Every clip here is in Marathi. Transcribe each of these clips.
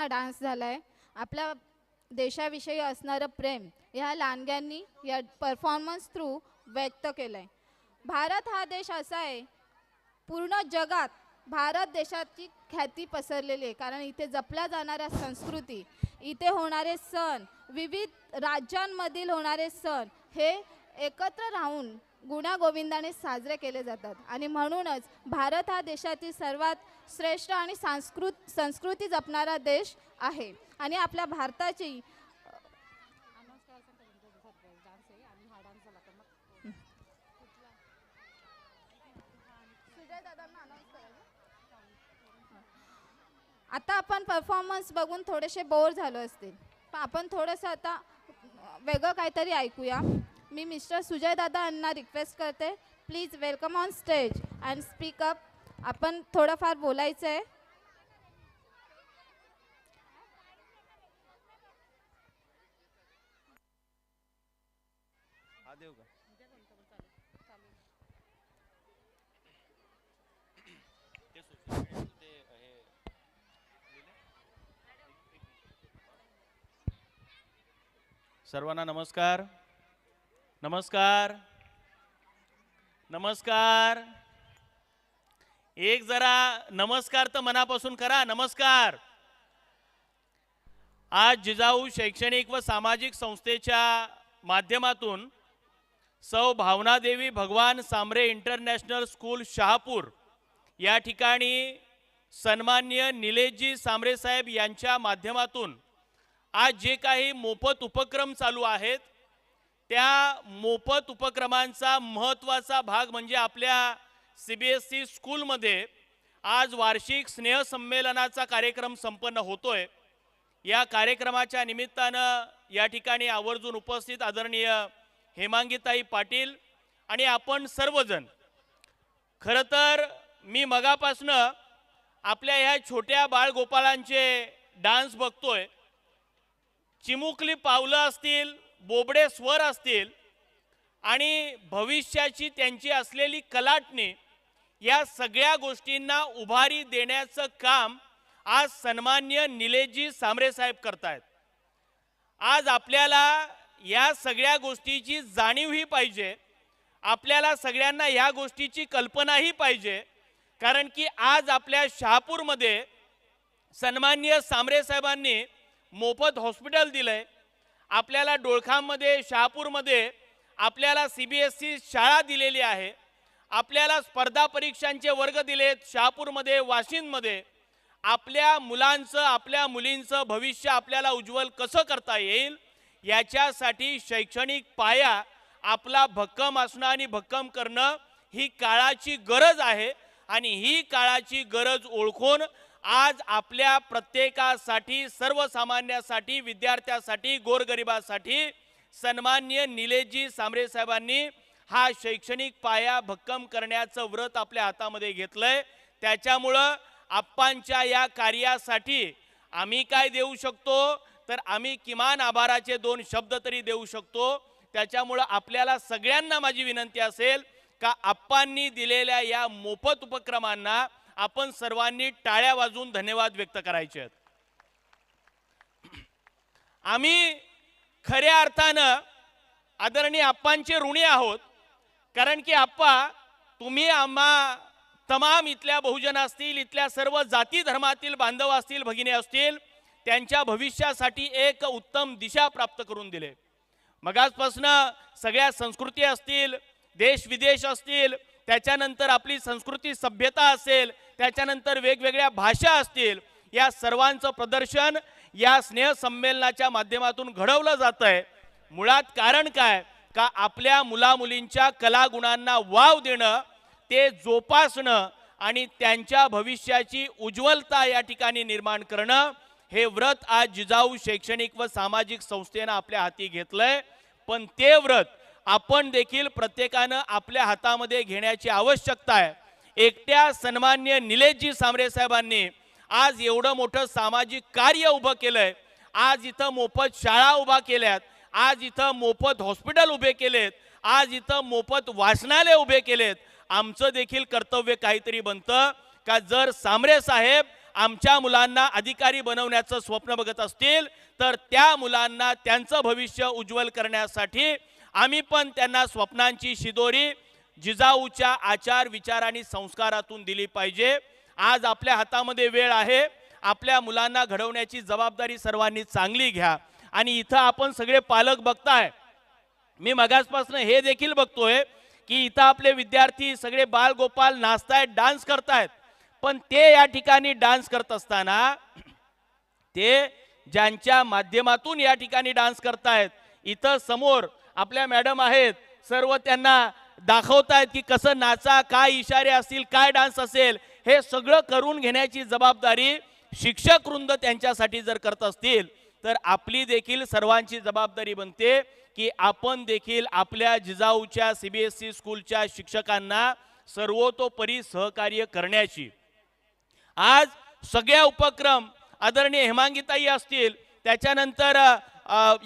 हा डान्स झाला आहे आपल्या देशाविषयी असणारं प्रेम ह्या लांडग्यांनी या परफॉर्मन्स थ्रू व्यक्त केलं आहे भारत हा देश असा आहे पूर्ण जगात भारत देशाची ख्याती पसरलेली आहे. कारण इथे जपल्या जाणाऱ्या संस्कृती इथे होणारे सण विविध राज्यांमधील होणारे सण हे एकत्र राहून गुण्यागोविंदाने साजरे केले जातात. आणि म्हणूनच भारत हा देशातील सर्वात श्रेष्ठ आणि सांस्कृत संस्कृती जपणारा देश आहे. आणि आपल्या भारताची आता आपण परफॉर्मन्स बघून थोडेसे बोर झालो असतील. पण आपण थोडंसं आता वेगळं काहीतरी ऐकूया. मी मिस्टर सुजय दादा यांना रिक्वेस्ट करते. Please welcome on stage and speak up आपण थोडंफार बोलायचं आहे? सर्वांना नमस्कार. नमस्कार. नमस्कार. एक जरा नमस्कार तर मनापासून करा. नमस्कार. आज जिजाऊ शैक्षणिक व सामाजिक संस्थेच्या माध्यमातून सौ भावनादेवी भगवान सांबरे इंटरनॅशनल स्कूल शहापूर या ठिकाणी सन्मान्य निलेशजी सांबरे साहेब यांच्या माध्यमातून आज जे काही मोफत उपक्रम चालू आहेत त्या मोफत उपक्रमांचा महत्त्वाचा भाग म्हणजे आपल्या सी बी एस ई स्कूलमध्ये आज वार्षिक स्नेहसंमेलनाचा कार्यक्रम संपन्न होतोय. या कार्यक्रमाच्या निमित्तानं या ठिकाणी आवर्जून उपस्थित आदरणीय हेमांगीताई पाटील आणि आपण सर्वजण. खरं तर मी मगापासनं आपल्या ह्या छोट्या बाळगोपाळांचे डान्स बघतोय. चिमुकली पावलं असतील बोबडे स्वर असतील आणि भविष्याची त्यांची असलेली कलाटणी या सगळ्या गोष्टींना उभारी देण्याचं काम आज सन्मान्य निलेशजी सामरेसाहेब करतायत. आज आपल्याला या सगळ्या गोष्टीची जाणीवही पाहिजे आपल्याला सगळ्यांना ह्या गोष्टीची कल्पनाही पाहिजे कारण की आज आपल्या शहापूरमध्ये सन्मान्य सामरेसाहेबांनी मोफत हॉस्पिटल दिलं आहे आपल्याला डोळखामध्ये शहापूरमध्ये आपल्याला सी बी एस सी शाळा दिलेली आहे. आपल्याला स्पर्धा परीक्षांचे वर्ग दिलेत शहापूरमध्ये वाशिंदमध्ये. आपल्या मुलांचं आपल्या मुलींचं भविष्य आपल्याला उज्ज्वल कसं करता येईल याच्यासाठी शैक्षणिक पाया आपला भक्कम असणं आणि भक्कम करणं ही काळाची गरज आहे. आणि ही काळाची गरज ओळखून आज आपल्या प्रत्येकासाठी सर्वसामान्यासाठी विद्यार्थ्यासाठी गोरगरिबासाठी सन्मान्य निलेशजी सांबरे साहेबांनी हा शैक्षणिक पाया भक्कम करण्याचं व्रत आपल्या हातामध्ये घेतलंय. त्याच्यामुळं आप्पांच्या या कार्यासाठी आम्ही काय देऊ शकतो? तर आम्ही किमान आभाराचे दोन शब्द तरी देऊ शकतो. त्याच्यामुळं आपल्याला सगळ्यांना माझी विनंती असेल का आप्पांनी दिलेल्या या मोफत उपक्रमांना आपण सर्वांनी टाळ्या वाजवून धन्यवाद व्यक्त करायचे आहेत. आम्ही खऱ्या अर्थानं आदरणीय आप्पांचे ऋणी आहोत कारण की आप्पा तुम्ही आम्हा तमाम इथल्या बहुजन असतील इथल्या सर्व जाती धर्मातील बांधव असतील भगिनी असतील त्यांच्या भविष्यासाठी एक उत्तम दिशा प्राप्त करून दिले. मगाचपासनं सगळ्या संस्कृती असतील देश विदेश असतील त्याच्यानंतर आपली संस्कृती सभ्यता असेल त्याच्यानंतर वेगवेगळ्या भाषा असतील या सर्वांचं प्रदर्शन या स्नेहसंमेलनाच्या माध्यमातून घडवलं जात आहे मुळात कारण काय? का आपल्या मुलामुलींच्या कलागुणांना वाव देणं ते जोपासणं आणि त्यांच्या भविष्याची उज्ज्वलता या ठिकाणी निर्माण करणं हे व्रत आज जिजाऊ शैक्षणिक व सामाजिक संस्थेनं आपल्या हाती घेतलंय. पण ते व्रत आपण देखील प्रत्येकानं आपल्या हातामध्ये घेण्याची आवश्यकता आहे. एकट्या सन्मान्य निलेशजी सांबरे साहेबांनी आज एवढं मोठं सामाजिक कार्य उभं केलंय. आज इथं मोफत शाळा उभा केल्यात. आज इथं मोफत हॉस्पिटल उभे केलेत. आज इथं मोफत वाचनालय उभे केलेत. आमचं देखील कर्तव्य काहीतरी बनतं का जर सांबरे साहेब आमच्या मुलांना अधिकारी बनवण्याचं स्वप्न बघत असतील तर त्या मुलांना त्यांचं भविष्य उज्ज्वल करण्यासाठी आम्ही पण त्यांना स्वप्नांची शिदोरी जिजाऊच्या आचार विचार आणि संस्कारातून दिली पाहिजे. आज आपल्या हातामध्ये वेळ आहे. आपल्या मुलांना घडवण्याची जबाबदारी सर्वांनी चांगली घ्या. आणि इथं आपण सगळे पालक बघताय. मी मगासपासून हे देखील बघतोय की इथं आपले विद्यार्थी सगळे बाल गोपाल नाचतायत डान्स करतायत. पण ते या ठिकाणी डान्स करत असताना ते ज्यांच्या माध्यमातून या ठिकाणी डान्स करतायत इथं समोर आपल्या मॅडम आहेत सर्व त्यांना दाखवतायत की कसं नाचा काय इशारे असतील काय डान्स असेल हे सगळं करून घेण्याची जबाबदारी शिक्षक वृंद त्यांच्यासाठी जर करत असतील तर आपली देखील सर्वांची जबाबदारी बनते की आपण देखील आपल्या जिजाऊच्या सीबीएसई स्कूलच्या शिक्षकांना सर्वतोपरी सहकार्य करण्याची. आज सगळ्या उपक्रम आदरणीय हेमांगीताई असतील त्याच्यानंतर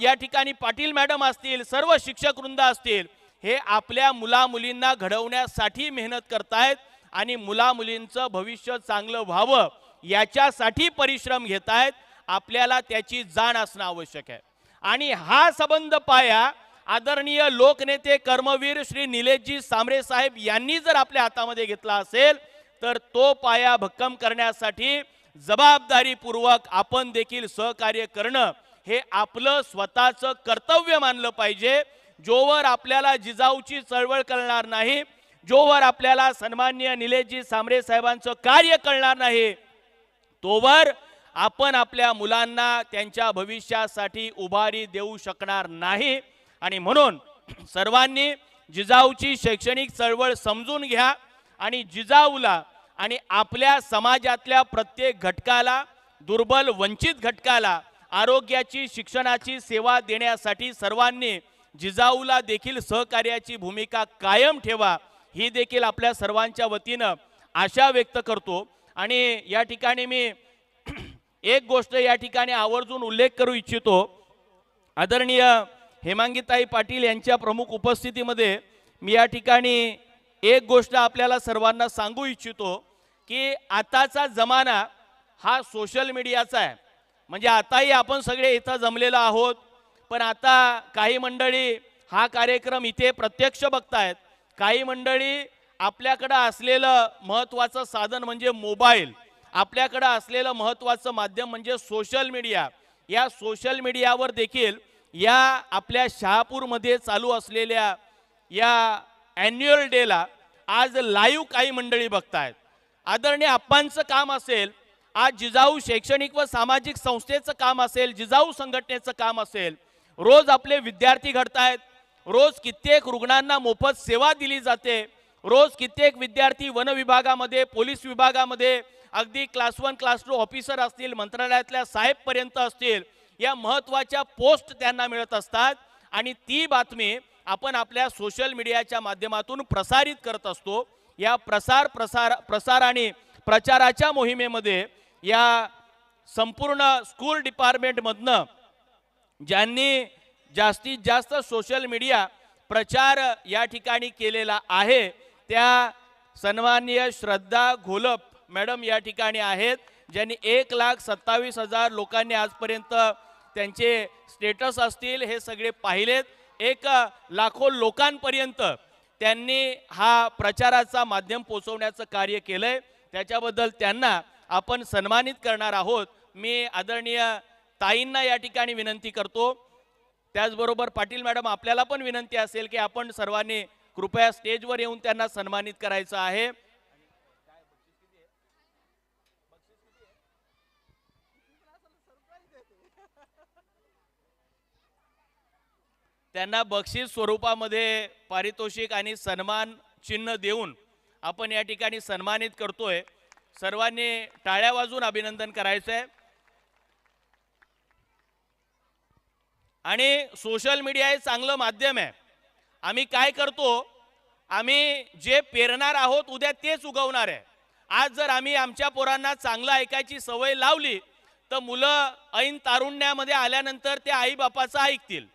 या ठिकाणी पाटील मॅडम असतील सर्व शिक्षक वृंद असतील हे आपल्या मुलामुलींना घडवण्यासाठी मेहनत करतायत आणि मुलामुलींचं भविष्य चांगलं व्हावं याच्यासाठी परिश्रम घेत आहेत आपल्याला त्याची जाण असणं आवश्यक आहे. आणि हा संबंध पाया आदरणीय लोकनेते कर्मवीर श्री निलेशजी सामरे साहेब यांनी जर आपल्या हातामध्ये घेतला असेल तर तो पाया भक्कम करण्यासाठी जबाबदारीपूर्वक आपण देखील सहकार्य करणं हे आपलं स्वतःचं कर्तव्य मानलं पाहिजे. जोवर आपल्याला जिजाऊची चळवळ कळणार नाही जोवर आपल्याला सन्मान्य निलेशजी सांबरे साहेबांचं कार्य कळणार नाही तोवर आपण आपल्या मुलांना त्यांच्या भविष्यासाठी उभारी देऊ शकणार नाही. आणि म्हणून सर्वांनी जिजाऊची शैक्षणिक चळवळ समजून घ्या आणि जिजाऊला आणि आपल्या समाजातल्या प्रत्येक घटकाला दुर्बल वंचित घटकाला आरोग्याची शिक्षणाची सेवा देण्यासाठी सर्वांनी जिजाऊला देखील सहकार्याची भूमिका कायम ठेवा ही देखील आपल्या सर्वांच्या वतीनं आशा व्यक्त करतो. आणि या ठिकाणी मी एक गोष्ट या ठिकाणी आवर्जून उल्लेख करू इच्छितो. आदरणीय हेमांगीताई पाटील यांच्या प्रमुख उपस्थितीमध्ये मी या ठिकाणी एक गोष्ट आपल्याला सर्वांना सांगू इच्छितो की आताचा जमाना हा सोशल मीडियाचा आहे. म्हणजे आताही आपण सगळे इथं जमलेलो आहोत. पण आता काही मंडळी हा कार्यक्रम इथे प्रत्यक्ष बघतायत. काही मंडळी आपल्याकडं असलेलं महत्त्वाचं साधन म्हणजे मोबाईल. आपल्याकडं असलेलं महत्त्वाचं माध्यम म्हणजे सोशल मीडिया. या सोशल मीडियावर देखील या आपल्या शहापूरमध्ये चालू असलेल्या या ॲन्युअल डेला आज लाईव्ह काही मंडळी बघतायत. आदरणीय आप्पांचं काम असेल आज जिजाऊ शैक्षणिक व सामाजिक संस्थेचं काम असेल जिजाऊ संघटनेचं काम असेल रोज आपले विद्यार्थी घडतायत रोज कित्येक रुग्णांना मोफत सेवा दिली जाते रोज कित्येक विद्यार्थी वन विभागामध्ये पोलीस विभागामध्ये अगदी class one class two officer असतील मंत्रालयातल्या साहेबपर्यंत असतील या महत्त्वाच्या पोस्ट त्यांना मिळत असतात आणि ती बातमी आपण आपल्या सोशल मीडियाच्या माध्यमातून प्रसारित करत असतो. या प्रसार प्रसार प्रसार आणि प्रचाराच्या मोहिमेमध्ये या संपूर्ण स्कूल डिपार्टमेंटमधनं ज्यांनी जास्तीत जास्त सोशल मीडिया प्रचार या ठिकाणी केलेला आहे त्या सन्माननीय श्रद्धा घोलप मॅडम या ठिकाणी आहेत ज्यांनी एक लाख सत्तावीस हजार लोकांनी आजपर्यंत त्यांचे स्टेटस असतील हे सगळे पाहिलेत. एक लाखो लोकांपर्यंत त्यांनी हा प्रचाराचा माध्यम पोचवण्याचं कार्य केलंय. त्याच्याबद्दल त्यांना आपण सन्मानित करणार आहोत. मी आदरणीय ताईंना या ठिकाणी विनंती करतो. त्याचबरोबर पाटील मॅडम आपल्याला पण विनंती असेल की आपण सर्वांनी कृपया स्टेजवर येऊन त्यांना सन्मानित करायचं आहे. त्यांना बक्षीस स्वरूपामध्ये पारितोषिक आणि सन्मान चिन्ह देऊन आपण या ठिकाणी सन्मानित करतोय. सर्वांनी टाळ्या वाजून अभिनंदन करायचं आहे आणि सोशल मीडिया हे चांगलं माध्यम आहे. आम्ही काय करतो? आम्ही जे पेरणार आहोत उद्या तेच उगवणार आहे. आज जर आम्ही आमच्या पोरांना चांगलं ऐकायची सवय लावली तर मुलं ऐन तारुण्यामध्ये आल्यानंतर ते आईबापाचं ऐकतील.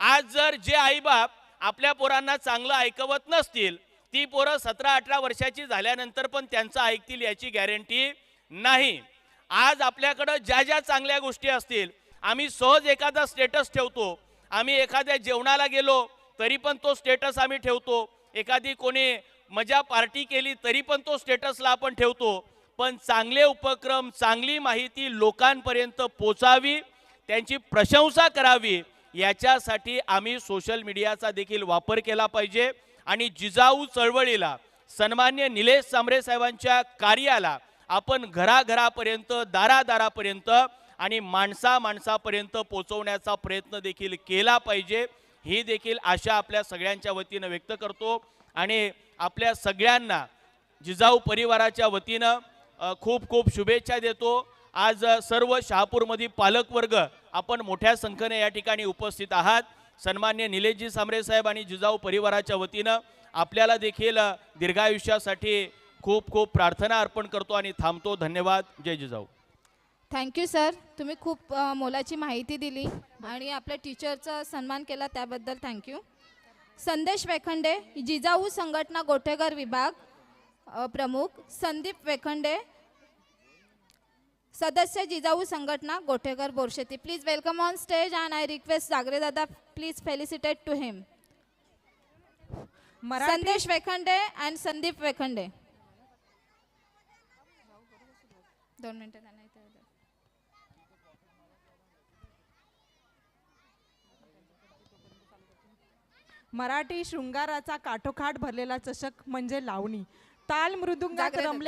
आज जर जे आईबाप आपल्या पोरांना चांगलं ऐकवत नसतील ती पोरं सतरा अठरा वर्षाची झाल्यानंतर पण त्यांचं ऐकतील याची गॅरंटी नाही. आज आपल्याकडं ज्या ज्या चांगल्या गोष्टी असतील आम्ही सहज एखादा स्टेटस ठेवतो. आम्ही एखाद्या जेवणाला गेलो तरी पण तो स्टेटस आम्ही ठेवतो. एखादी कोणी मजा पार्टी केली तरी पण तो स्टेटसला आपण ठेवतो. पण चांगले उपक्रम चांगली माहिती लोकांपर्यंत पोचावी त्यांची प्रशंसा करावी याच्यासाठी आम्ही सोशल मीडियाचा देखील वापर केला पाहिजे. आणि जिजाऊ चळवळीला सन्मान्य निलेश सांबरे साहेबांच्या कार्याला आपण घराघरापर्यंत दारादारापर्यंत आणि माणसा माणसापर्यंत पोचवण्याचा प्रयत्न देखील केला पाहिजे. ही देखील आशा आपल्या सगळ्यांच्या वतीनं व्यक्त करतो. आणि आपल्या सगळ्यांना जिजाऊ परिवाराच्या वतीनं खूप खूप शुभेच्छा देतो. आज सर्व शहापूरमध्ये पालकवर्ग आपण मोठ्या संख्येने या ठिकाणी उपस्थित आहात. सन्मान्य निलेशजी सामरे साहेब आणि जिजाऊ परिवाराच्या वतीनं आपल्याला देखील दीर्घायुष्यासाठी खूप खूप प्रार्थना अर्पण करतो आणि थांबतो. धन्यवाद. जय जिजाऊ. थँक्यू सर तुम्ही खूप मोलाची माहिती दिली आणि आपल्या टीचरचा सन्मान केला त्याबद्दल थँक्यू संदेश वेखंडे जिजाऊ संघटना गोठेघर विभाग प्रमुख. संदीप वेखंडे सदस्य जिजाऊ संघटना Gotheghar Borsheti. Please welcome on stage and I request Jagare दादा प्लीज फेलिसिटेट टू हिम संदेश वेखंडे अँड संदीप वेखंडे. दोन मिनिटं त्यांना इथे द्या. मराठी शृंगाराचा काठोकाठ भरलेला चषक म्हणजे लावणी ताल मृदुंगात. रमले